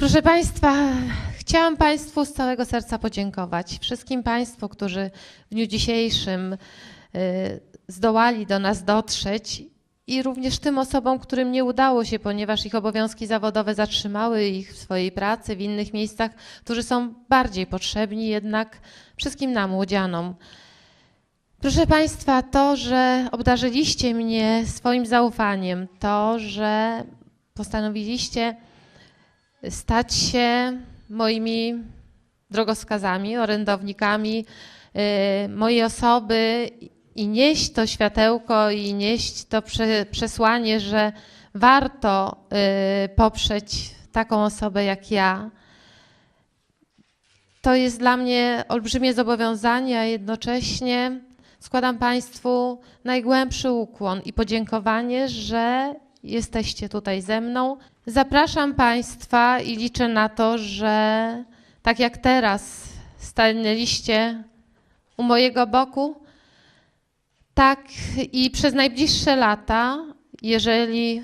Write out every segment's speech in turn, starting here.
Proszę Państwa, chciałam Państwu z całego serca podziękować. Wszystkim Państwu, którzy w dniu dzisiejszym y, zdołali do nas dotrzeć i również tym osobom, którym nie udało się, ponieważ ich obowiązki zawodowe zatrzymały ich w swojej pracy w innych miejscach, którzy są bardziej potrzebni jednak wszystkim nam, łodzianom. Proszę Państwa, to, że obdarzyliście mnie swoim zaufaniem, to, że postanowiliście stać się moimi drogowskazami, orędownikami y, mojej osoby i nieść to światełko i nieść to prze, przesłanie, że warto y, poprzeć taką osobę jak ja. To jest dla mnie olbrzymie zobowiązanie, a jednocześnie składam Państwu najgłębszy ukłon i podziękowanie, że jesteście tutaj ze mną. Zapraszam Państwa i liczę na to, że tak jak teraz stanęliście u mojego boku, tak i przez najbliższe lata, jeżeli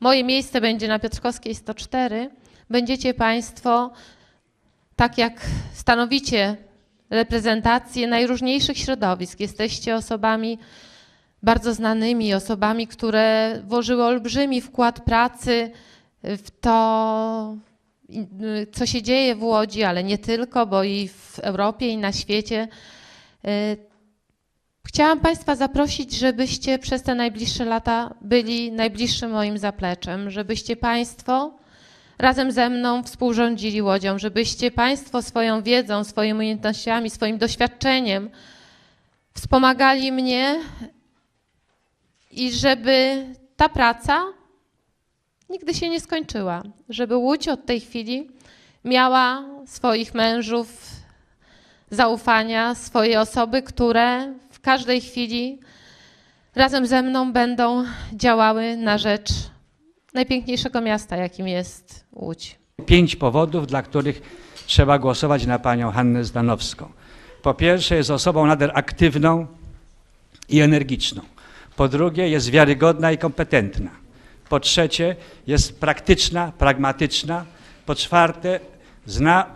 moje miejsce będzie na Piotrkowskiej 104, będziecie Państwo, tak jak stanowicie reprezentację najróżniejszych środowisk, jesteście osobami bardzo znanymi, osobami, które włożyły olbrzymi wkład pracy w to, co się dzieje w Łodzi, ale nie tylko, bo i w Europie, i na świecie. Y, Chciałam Państwa zaprosić, żebyście przez te najbliższe lata byli najbliższym moim zapleczem, żebyście Państwo razem ze mną współrządzili Łodzią, żebyście Państwo swoją wiedzą, swoimi umiejętnościami, swoim doświadczeniem wspomagali mnie i żeby ta praca nigdy się nie skończyła, żeby Łódź od tej chwili miała swoich mężów zaufania, swoje osoby, które w każdej chwili razem ze mną będą działały na rzecz najpiękniejszego miasta, jakim jest Łódź. Pięć powodów, dla których trzeba głosować na panią Hannę Zdanowską. Po pierwsze, jest osobą nader aktywną i energiczną. Po drugie, jest wiarygodna i kompetentna. Po trzecie, jest praktyczna, pragmatyczna. Po czwarte, zna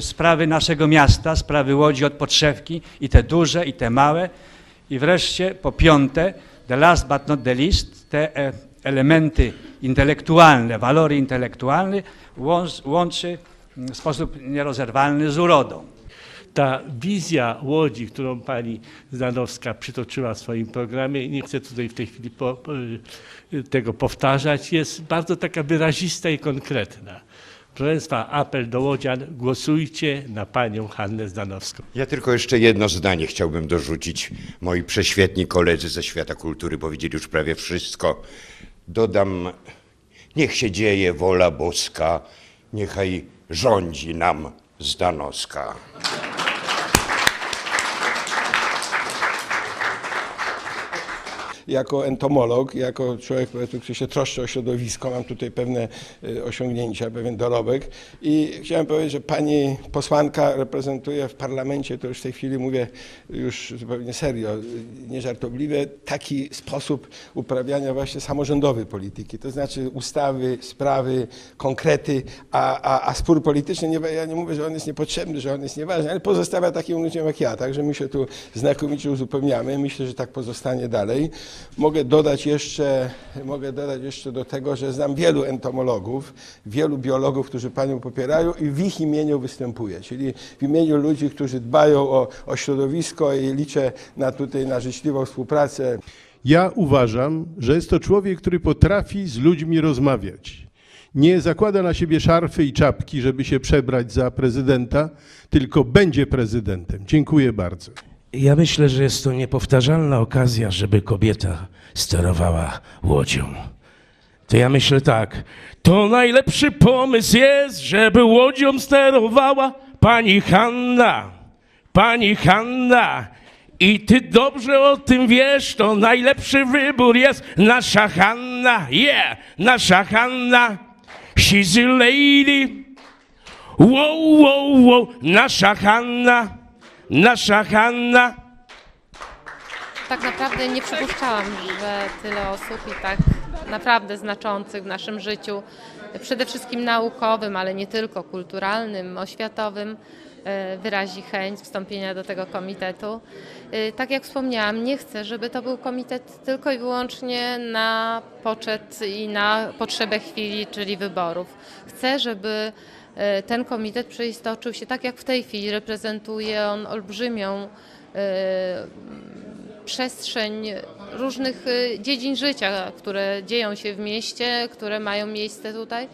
sprawy naszego miasta, sprawy Łodzi od podszewki, i te duże, i te małe. I wreszcie, po piąte, the last but not the least, te e, elementy intelektualne, walory intelektualne łącz, łączy w sposób nierozerwalny z urodą. Ta wizja Łodzi, którą pani Zanowska przytoczyła w swoim programie, nie chcę tutaj w tej chwili po, tego powtarzać, jest bardzo taka wyrazista i konkretna. Proszę Państwa, apel do Łodzian, głosujcie na panią Hannę Zdanowską. Ja tylko jeszcze jedno zdanie chciałbym dorzucić. Moi prześwietni koledzy ze świata kultury powiedzieli już prawie wszystko. Dodam, niech się dzieje wola boska, niechaj rządzi nam Zdanowska. Jako entomolog, jako człowiek, który się troszczy o środowisko, mam tutaj pewne y, osiągnięcia, pewien dorobek i chciałem powiedzieć, że pani posłanka reprezentuje w parlamencie, to już w tej chwili mówię już zupełnie serio, nieżartobliwie, taki sposób uprawiania właśnie samorządowej polityki, to znaczy ustawy, sprawy, konkrety, a, a, a spór polityczny, nie, ja nie mówię, że on jest niepotrzebny, że on jest nieważny, ale pozostawia takim ludziom jak ja, także my się tu znakomicie uzupełniamy, myślę, że tak pozostanie dalej. Mogę dodać jeszcze, mogę dodać jeszcze do tego, że znam wielu entomologów, wielu biologów, którzy Panią popierają i w ich imieniu występuję, czyli w imieniu ludzi, którzy dbają o, o środowisko i liczę na tutaj na życzliwą współpracę. Ja uważam, że jest to człowiek, który potrafi z ludźmi rozmawiać. Nie zakłada na siebie szarfy i czapki, żeby się przebrać za prezydenta, tylko będzie prezydentem. Dziękuję bardzo. Ja myślę, że jest to niepowtarzalna okazja, żeby kobieta sterowała łodzią. To ja myślę tak. To najlepszy pomysł jest, żeby łodzią sterowała pani Hanna. Pani Hanna. I ty dobrze o tym wiesz, to najlepszy wybór jest nasza Hanna. Yeah, nasza Hanna. She's a lady. Wow, wow, wow, nasza Hanna, nasza Hanna. Tak naprawdę nie przypuszczałam, że tyle osób i tak naprawdę znaczących w naszym życiu przede wszystkim naukowym, ale nie tylko kulturalnym, oświatowym, e, wyrazi chęć wstąpienia do tego komitetu. E, Tak jak wspomniałam, nie chcę, żeby to był komitet tylko i wyłącznie na poczet i na potrzebę chwili, czyli wyborów. Chcę, żeby ten komitet przeistoczył się tak jak w tej chwili. Reprezentuje on olbrzymią e, przestrzeń różnych y, dziedzin życia, które dzieją się w mieście, które mają miejsce tutaj.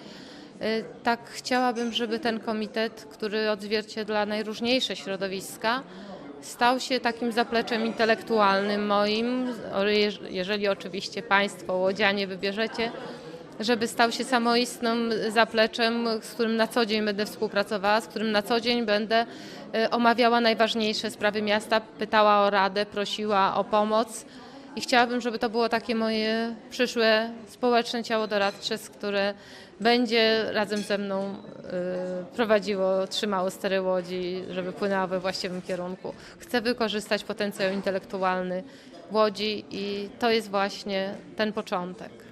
Tak chciałabym, żeby ten komitet, który odzwierciedla najróżniejsze środowiska, stał się takim zapleczem intelektualnym moim, jeżeli oczywiście Państwo łodzianie wybierzecie, żeby stał się samoistnym zapleczem, z którym na co dzień będę współpracowała, z którym na co dzień będę e, omawiała najważniejsze sprawy miasta, pytała o radę, prosiła o pomoc. I chciałabym, żeby to było takie moje przyszłe społeczne ciało doradcze, które będzie razem ze mną e, prowadziło, trzymało stery łodzi, żeby płynęła we właściwym kierunku. Chcę wykorzystać potencjał intelektualny łodzi i to jest właśnie ten początek.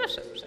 Proszę uprzejmie.